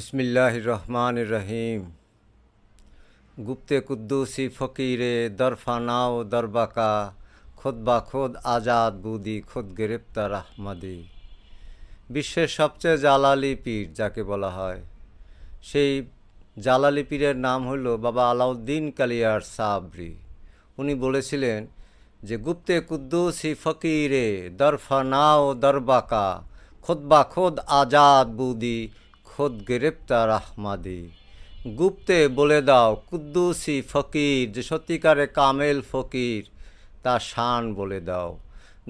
বিসমিল্লাহ রহমান রহিম গুপ্তে কুদ্দুসি ফকিরে দরফানাও দরবাকা, খোদ বা খোদ আজাদ বুদি, খোদ গ্রেপ্তার আহমাদি। বিশ্বের সবচেয়ে জালালি পীর যাকে বলা হয়। সেই জালালি পীরের নাম হল বাবা আলাউদ্দিন কালিয়ার সাবরি। উনি বলেছিলেন যে, গুপ্তে কুদ্দুসি ফকিরে দরফানাও দরবাকা, খোদ বা খোদ আজাদ বুদি খোদ গ্রেপ্তার আহমাদি। গুপ্তে বলে দাও, কুদ্দুসি ফকির, যে সত্যিকারে কামেল ফকির, তা শান বলে দাও।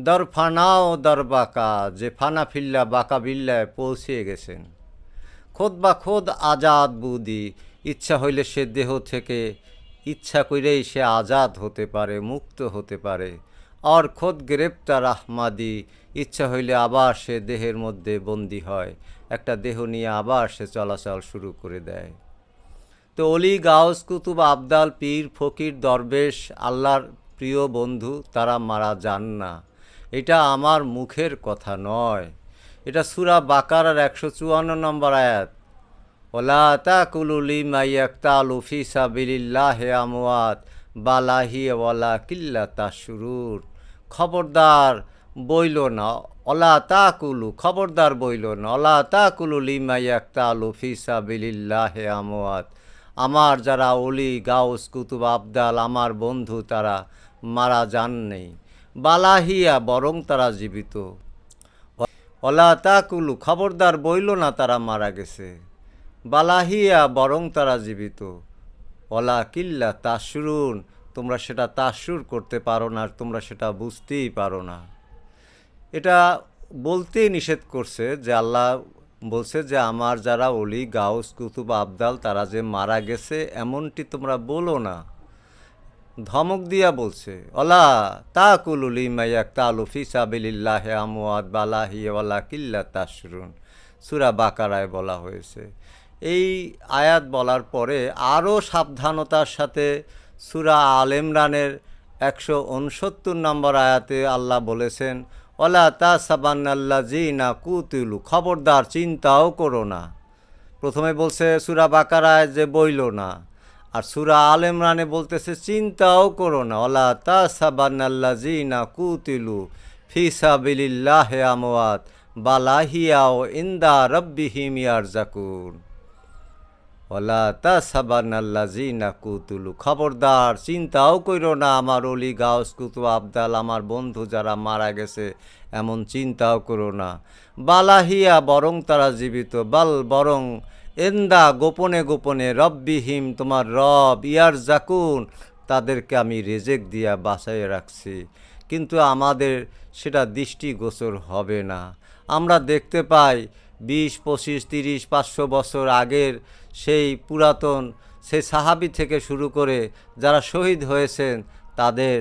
দর ফানাও দর বাঁকা, যে ফানা ফিল্লা বাঁকা বিল্লায় পৌঁছে গেছেন। খোদ বা খোদ আজাদ বুদি, ইচ্ছা হইলে সে দেহ থেকে, ইচ্ছা করেই সে আজাদ হতে পারে, মুক্ত হতে পারে। আর খোদ গ্রেপ্তার আহমাদি। ইচ্ছা হইলে আবার সে দেহের মধ্যে বন্দি হয়। একটা দেহ নিয়ে আবার সে চলাচল শুরু করে দেয়। তো অলি গাউস কুতুব আবদাল পীর ফকির দরবেশ আল্লাহর প্রিয় বন্ধু, তারা মারা যান না। এটা আমার মুখের কথা নয়। এটা সুরা বাকারার একশো চুয়ান্ন নম্বর আয়াত। ওলা তাকুলুলি মাইয়াক্তা লুফি সাবিল্লাহ আমওয়াত, বালাহি ওয়ালা কিল্লা তাসুরুর খবরদার বইল না, অলা তা কুলু খবরদার বইল না, অলা তাকুলু লিমাইয়াক্তা লুফি সাবিল্লাহ আমওয়াত। আমার যারা অলি গাউস, কুতুব, আবদাল, আমার বন্ধু, তারা মারা যান নেই। বালাহিয়া বরং তারা জীবিত। অলা তা কুলু খবরদার বইল না, তারা মারা গেছে। বালাহিয়া বরং তারা জীবিত। অলা কিল্লা তাসরুন তোমরা সেটা তাসুর করতে পারো না আর তোমরা সেটা বুঝতেই পারো না। এটা বলতেই নিষেধ করছে যে আল্লাহ বলছে যে আমার যারা অলি গাউস, কুতুব, আবদাল, তারা যে মারা গেছে এমনটি তোমরা বলো না। ধমক দিয়া বলছে, অলা তা কুলুলি মাইয়াক তালু ফিসাবিল্লাহ আমুয়াদ বালাহি ওয়ালা কিল্লা তাসরুন সুরা বাকারায় বলা হয়েছে। এই আয়াত বলার পরে আরও সাবধানতার সাথে সুরা আল ইমরানের একশো উনসত্তর নম্বর আয়াতে আল্লাহ বলেছেন ওলা তা সাবান্নাল্লা জি না কুতুলু খবরদার চিন্তাও করো না। প্রথমে বলছে, সুরা বাকারায় যে বইল না আর সুরা আল ইমরানে বলতেছে, চিন্তাও করো না ওলা তা সাবান্নাল্লা জি না কুতিলু ফিসাবিল্লাহ আমওয়াত বালাহিয়াও ইন্দা রব্বিহিম ইয়ারজাকুন তা সাবান্নাল্লা জি না কুতুলু খবরদার, চিন্তাও কইরো না আমার অলি গাউস কুতু আবদাল, আমার বন্ধু যারা মারা গেছে, এমন চিন্তাও করো না। বালাহিয়া বরং তারা জীবিত, বাল বরং এন্দা গোপনে গোপনে রব্বিহিম তোমার রব, ইয়ার জাকুন, তাদেরকে আমি রেজেক দিয়া বাঁচাইয়ে রাখছি। কিন্তু আমাদের সেটা দৃষ্টিগোচর হবে না। আমরা দেখতে পাই বিশ, পঁচিশ, তিরিশ, পাঁচশো বছর আগের সেই পুরাতন সেই সাহাবি থেকে শুরু করে যারা শহীদ হয়েছেন, তাদের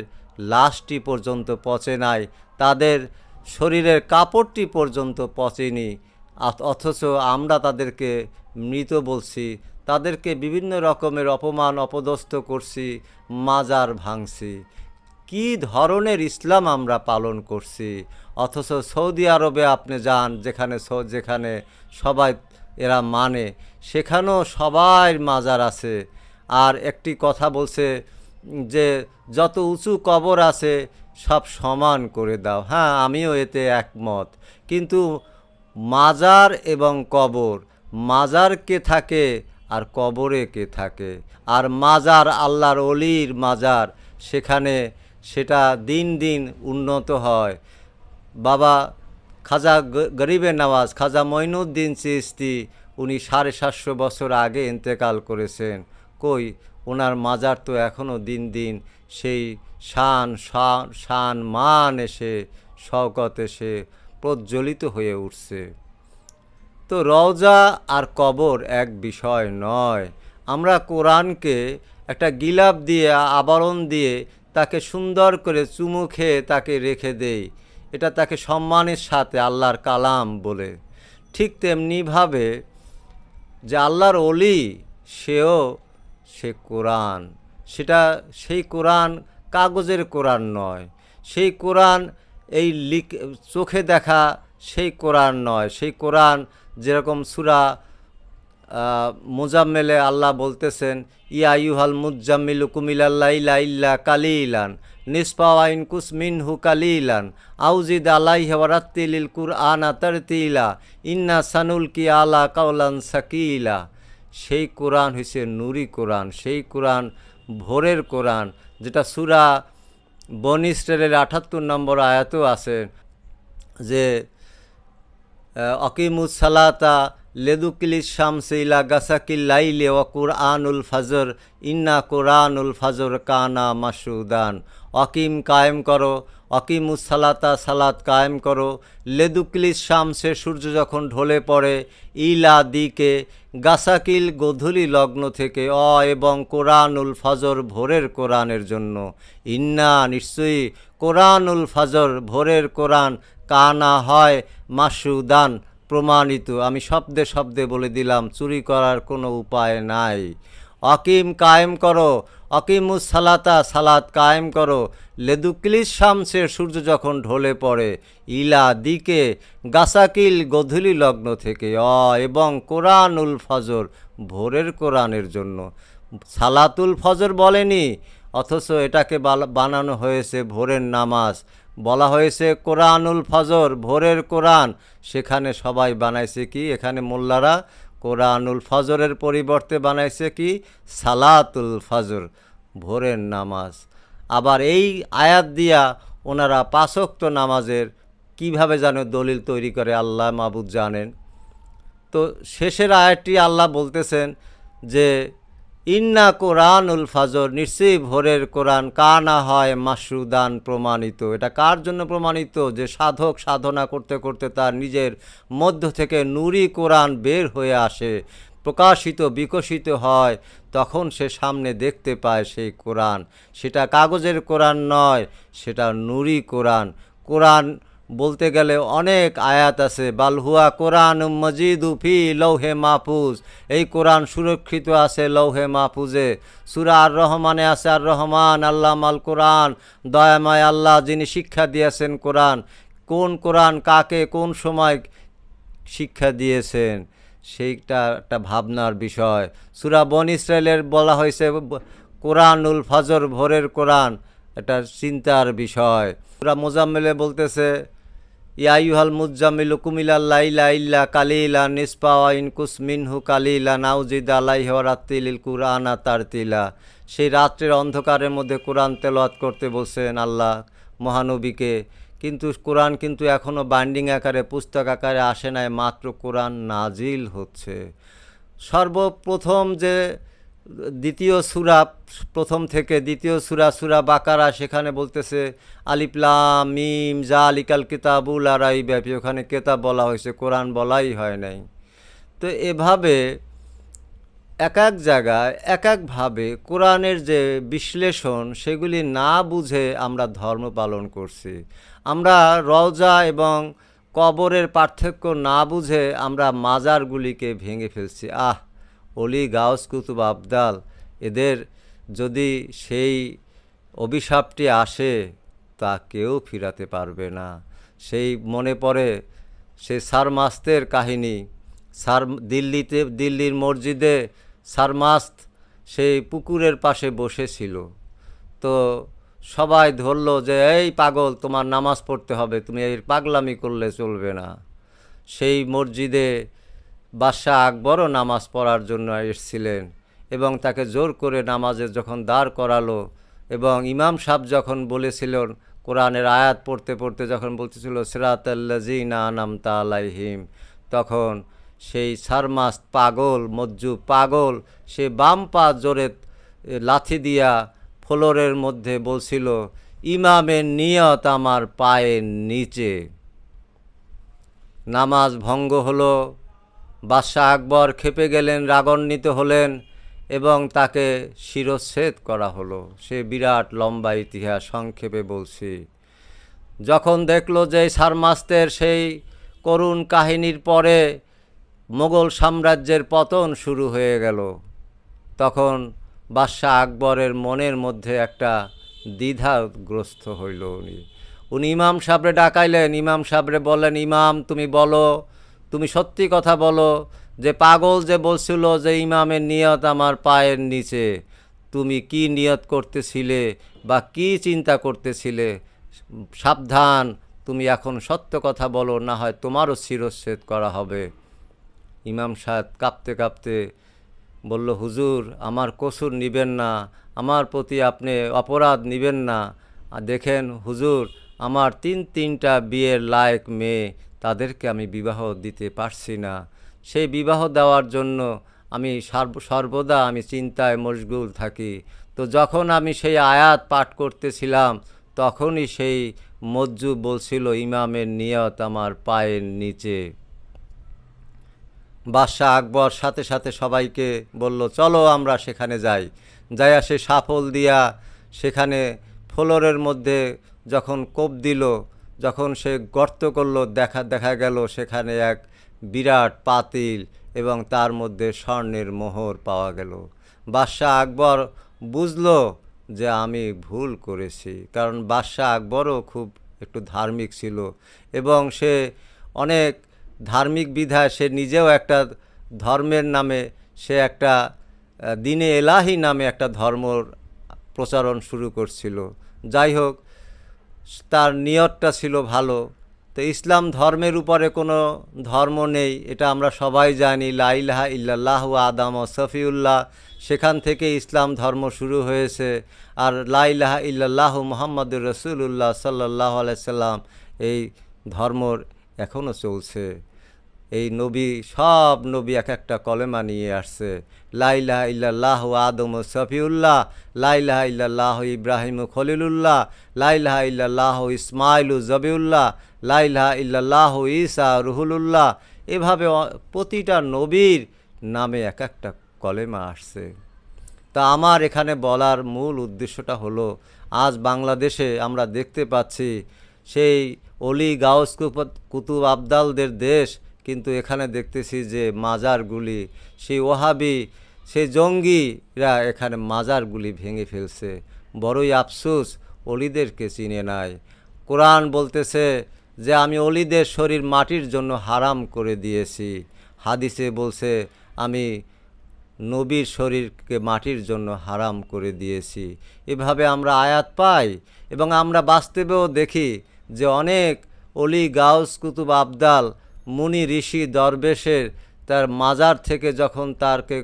লাশটি পর্যন্ত পচে নাই, তাদের শরীরের কাপড়টি পর্যন্ত পচেনি অথচ আমরা তাদেরকে মৃত বলছি, তাদেরকে বিভিন্ন রকমের অপমান, অপদস্থ করছি, মাজার ভাঙছি। কি ধরনের ইসলাম আমরা পালন করছি? অথচ সৌদি আরবে আপনি যান, যেখানে যেখানে সবাই এরা মানে সেখানেও সবাই মাজার আছে। আর একটি কথা বলছে যে, যত উঁচু কবর আছে, সব সমান করে দাও। হ্যাঁ আমিও এতে একমত। কিন্তু মাজার এবং কবর, মাজার কে থাকে আর কবরে কে থাকে? আর মাজার আল্লাহর অলির মাজার, সেখানে সেটা দিন দিন উন্নত হয়। বাবা খাজা গরিবের নওয়াজ খাজা মঈনুদ্দিন চিস্তি উনি সাড়ে সাতশো বছর আগে ইন্তেকাল করেছেন। কই? ওনার মাজার তো এখনও দিন দিন সেই শান শান মান এসে, শওকত এসে প্রজ্বলিত হয়ে উঠছে। তো রওজা আর কবর এক বিষয় নয়। আমরা কোরআনকে একটা গিলাপ দিয়ে, আবরণ দিয়ে তাকে সুন্দর করে চুমু খেয়ে তাকে রেখে দেই। এটা তাকে সম্মানের সাথে আল্লাহর কালাম বলে। ঠিক তেমনিভাবে যে আল্লাহর অলি সেও সে কোরআন। সেটা সেই কোরআন কাগজের কোরআন নয়। সেই কোরআন এই লিখ, চোখে দেখা সেই কোরআন নয়। সেই কোরআন যেরকম সুরা মুজাম্মেলে আল্লাহ বলতেছেন, ইয়া ইউহাল মুজাম্মিল কুমিল্লা ইল্লা কালিলান নিসপাওয়াইন কুসমিন হু কালিলান, আউজিদ আলাই হেওয়ারাত্তিলিল কুর আনা তারতিলা, ইন্না সানুল কি আলা কাউলান সাকিলা। সেই কোরআন হয়েছে নুরি কোরআন, সেই কোরআন ভোরের কোরআন, যেটা সুরা বনিস্টের আটাত্তর নম্বর আয়াতও আছে যে অকিমুস সালাতা লেদুকিলিস শামসিলা গাসাকিল লাইলে ও কুরআনুল ফজর, ইন্না কুরআনুল ফজর কানা মাসুদান। অকিম কায়েম করো অকিমুস সালাতা, সালাত কায়েম করো। লেদুকিলিস শামসে সূর্য যখন ঢলে পড়ে, ইলা দিকে গাসাকিল গোধূলি লগ্ন থেকে, অ এবং কোরআনুল ফজর ভোরের কোরআনের জন্য। ইন্না নিশ্চয়ই কোরআনুল ফজর ভোরের কোরআন কানা হয় মাসুদান। প্রমাণিত। আমি শব্দে শব্দে বলে দিলাম, চুরি করার কোনো উপায় নাই। অকিম কায়েম করো, অকিমুস সালাতা, সালাত কায়েম করো। লেদুকিলিস শামসে সূর্য যখন ঢলে পড়ে, ইলা দিকে গাসাকিল গধূলি লগ্ন থেকে। অ, এবং কোরআনুল ফজর, ভোরের কোরআনের জন্য। সালাতুল ফজর বলেনি, অথচ এটাকে বানানো হয়েছে ভোরের নামাজ। বলা হয়েছে, কোরআনুল ফজর, ভোরের কোরআন। সেখানে সবাই বানাইছে কি? এখানে মোল্লারা কোরআনুল ফজরের পরিবর্তে বানাইছে কি? সালাতুল ফজর, ভোরের নামাজ। আবার এই আয়াত দিয়া ওনারা পাঁচক্ত নামাজের কীভাবে যেন দলিল তৈরি করে আল্লাহ মাবুদ জানেন। তো শেষের আয়াতটি আল্লাহ বলতেছেন যে ইন্না কোরআনুল ফাজর, নিশ্চয়ই ভোরের কোরআন কানা হয় মাসুদান প্রমাণিত। এটা কার জন্য প্রমাণিত? যে সাধক সাধনা করতে করতে তার নিজের মধ্য থেকে নুরি কোরআন বের হয়ে আসে, প্রকাশিত, বিকশিত হয়, তখন সে সামনে দেখতে পায় সেই কোরআন। সেটা কাগজের কোরআন নয়, সেটা নুরি কোরআন। কোরআন বলতে গেলে অনেক আয়াত আছে বালহুয়া কোরআন মজিদ উফি লৌহে মাহফুজ। এই কোরআন সুরক্ষিত আছে লৌহে মাহফুজে। সুরা আর রহমানে আছে আর রহমান আল্লাহ মাল কোরআন দয়াময় আল্লাহ যিনি শিক্ষা দিয়েছেন কোরআন। কোন কোরআন কাকে কোন সময় শিক্ষা দিয়েছেন, সেইটা একটা ভাবনার বিষয়। সুরা বন ইসরায়েলের বলা হয়েছে, কোরআনুল ফজর ভোরের কোরআন। এটা চিন্তার বিষয়। সুরা মোজাম্মেলে বলতেছে ইয়াইহাল মুজাম্মিল কুমিল্লা ইল্লা কালিলা নিসপাওয়াইন কুসমিনহু কালিলা নাউজিদ আলাই আলাইহ রাত্তিলিল কুরআনা তারতিলা। সেই রাত্রের অন্ধকারের মধ্যে কোরআন তেলাওয়াত করতে বলছেন আল্লাহ মহানবীকে। কিন্তু কোরআন কিন্তু এখনও বাইন্ডিং আকারে, পুস্তক আকারে আসে নাই, মাত্র কোরআন নাজিল হচ্ছে। সর্বপ্রথম যে দ্বিতীয় সুরা, প্রথম থেকে দ্বিতীয় সুরা সুরা বাকারা, সেখানে বলতেছে আলিপ্লাম মিম জা আলিকাল কিতাবুল আরাই ব্যাপী ওখানে কেতাব বলা হয়েছে, কোরআন বলাই হয় নাই। তো এভাবে এক এক জায়গায়, এক একভাবে কোরআনের যে বিশ্লেষণ, সেগুলি না বুঝে আমরা ধর্ম পালন করছি। আমরা রওজা এবং কবরের পার্থক্য না বুঝে আমরা মাজারগুলিকে ভেঙে ফেলছি। আহ! অলি গাউস, কুতুব, আবদাল, এদের যদি সেই অভিশাপটি আসে, তা কেউ ফিরাতে পারবে না। সেই মনে পড়ে সে সারমাস্তের কাহিনী। সার, দিল্লিতে, দিল্লির মসজিদে সারমাস্ত সেই পুকুরের পাশে বসেছিল। তো সবাই ধরলো যে, এই পাগল, তোমার নামাজ পড়তে হবে, তুমি এই পাগলামি করলে চলবে না। সেই মসজিদে বাদশাহ আকবরও নামাজ পড়ার জন্য এসছিলেন এবং তাকে জোর করে নামাজে যখন দাঁড় করালো এবং ইমাম সাহেব যখন বলেছিলেন, কোরআনের আয়াত পড়তে পড়তে যখন বলতেছিল সিরাতাল্লাজিনা আনাম তালাইহিম তখন সেই সারমাস পাগল, মজ্জু পাগল, সে বাম পা জোরে লাথি দিয়া ফ্লোরের মধ্যে বলছিল, ইমামের নিয়ত আমার পায়ের নিচে। নামাজ ভঙ্গ হলো বাদশাহ আকবর খেপে গেলেন, রাগান্বিত হলেন এবং তাকে শিরচ্ছেদ করা হলো। সে বিরাট লম্বা ইতিহাস, সংক্ষেপে বলছি। যখন দেখল যে সারমাস্তের সেই করুণ কাহিনীর পরে মোগল সাম্রাজ্যের পতন শুরু হয়ে গেল, তখন বাদশাহ আকবরের মনের মধ্যে একটা দ্বিধাগ্রস্ত হইল উনি। উনি ইমাম সাবরে ডাকাইলেন, ইমাম সাবরে বললেন, ইমাম, তুমি বলো তুমি সত্যি কথা বলো যে পাগল যে বলছিল যে ইমামের নিয়ত আমার পায়ের নিচে, তুমি কি নিয়ত করতেছিলে বা কি চিন্তা করতেছিলে? সাবধান, তুমি এখন সত্য কথা বলো, না হয় তোমারও শিরচ্ছেদ করা হবে। ইমাম সাহেব কাঁপতে কাঁপতে বলল, হুজুর, আমার কসুর নিবেন না, আমার প্রতি আপনি অপরাধ নিবেন না। দেখেন, হুজুর, আমার তিন তিনটা বিয়ের লায়ক মেয়ে তাদেরকে আমি বিবাহ দিতে পারছি না। সেই বিবাহ দেওয়ার জন্য আমি সর্ব- সর্বদা আমি চিন্তায় মশগুল থাকি। তো যখন আমি সেই আয়াত পাঠ করতেছিলাম, তখনই সেই মজ্জু বলছিল, ইমামের নিয়ত আমার পায়ের নিচে। বাদশাহ আকবর সাথে সাথে সবাইকে বলল, চলো আমরা সেখানে যাই। যাইয়া সে সাফল দিয়া সেখানে ফ্লোরের মধ্যে যখন কোপ দিল যখন সে গর্ত করল, দেখা দেখা গেল সেখানে এক বিরাট পাতিল এবং তার মধ্যে স্বর্ণের মোহর পাওয়া গেল। বাদশাহ আকবর বুঝলো যে আমি ভুল করেছি, কারণ বাদশাহ আকবরও খুব একটু ধার্মিক ছিল এবং সে অনেক ধার্মিক বিধায় সে নিজেও একটা ধর্মের নামে, সে একটা দিনে এলাহি নামে একটা ধর্মর প্রচারণ শুরু করছিল। যাই হোক তার নিয়তটা ছিল ভালো। তো ইসলাম ধর্মের উপরে কোনো ধর্ম নেই, এটা আমরা সবাই জানি। লাইলাহা ইল্লাহ আদাম ও সফিউল্লাহ, সেখান থেকে ইসলাম ধর্ম শুরু হয়েছে। আর লাইলাহা ইল্লাহ মোহাম্মদুর রসুল্লাহ সাল্লাহ আলাইসাল্লাম এই ধর্মর এখনও চলছে। এই নবী, সব নবী এক একটা কলেমা নিয়ে আসছে। লাইলাহা ইল্লাল্লাহ আদম সফিউল্লাহ লাইলাহা ইল্লাল্লাহ ইব্রাহিম খলিলুল্লাহ লাইলাহা ইল্লাল্লাহ ইসমাইল জবিউল্লাহ লাইলাহা ইল্লাল্লাহ ইসা রুহুলুল্লাহ। এভাবে প্রতিটা নবীর নামে এক একটা কলেমা আসছে। তা আমার এখানে বলার মূল উদ্দেশ্যটা হলো, আজ বাংলাদেশে আমরা দেখতে পাচ্ছি, সেই অলি গাউস কুতুব আবদালদের দেশ কিন্তু এখানে দেখতেছি যে মাজারগুলি, সেই ওহাবি সেই জঙ্গিরা এখানে মাজারগুলি ভেঙে ফেলছে। বড়ই আফসোস, অলিদেরকে চিনে নাই। কোরআন বলতেছে যে, আমি অলিদের শরীর মাটির জন্য হারাম করে দিয়েছি। হাদিসে বলছে, আমি নবীর শরীরকে মাটির জন্য হারাম করে দিয়েছি। এভাবে আমরা আয়াত পাই এবং আমরা বাস্তবেও দেখি যে অনেক অলি গাউস কুতুব আবদাল মুনি ঋষি দরবেশের তার মাজার থেকে যখন তারকে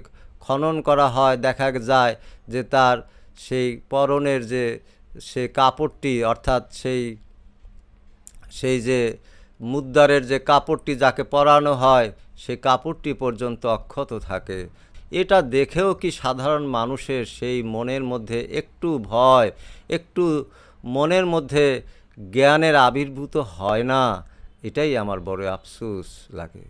খনন করা হয়, দেখা যায় যে তার সেই পরনের যে সে কাপড়টি, অর্থাৎ সেই সেই যে মুদ্রারের যে কাপড়টি যাকে পরানো হয় সেই কাপড়টি পর্যন্ত অক্ষত থাকে। এটা দেখেও কি সাধারণ মানুষের সেই মনের মধ্যে একটু ভয়, একটু মনের মধ্যে জ্ঞানের আবির্ভূত হয় না? এটাই আমার বড় আফসোস লাগে।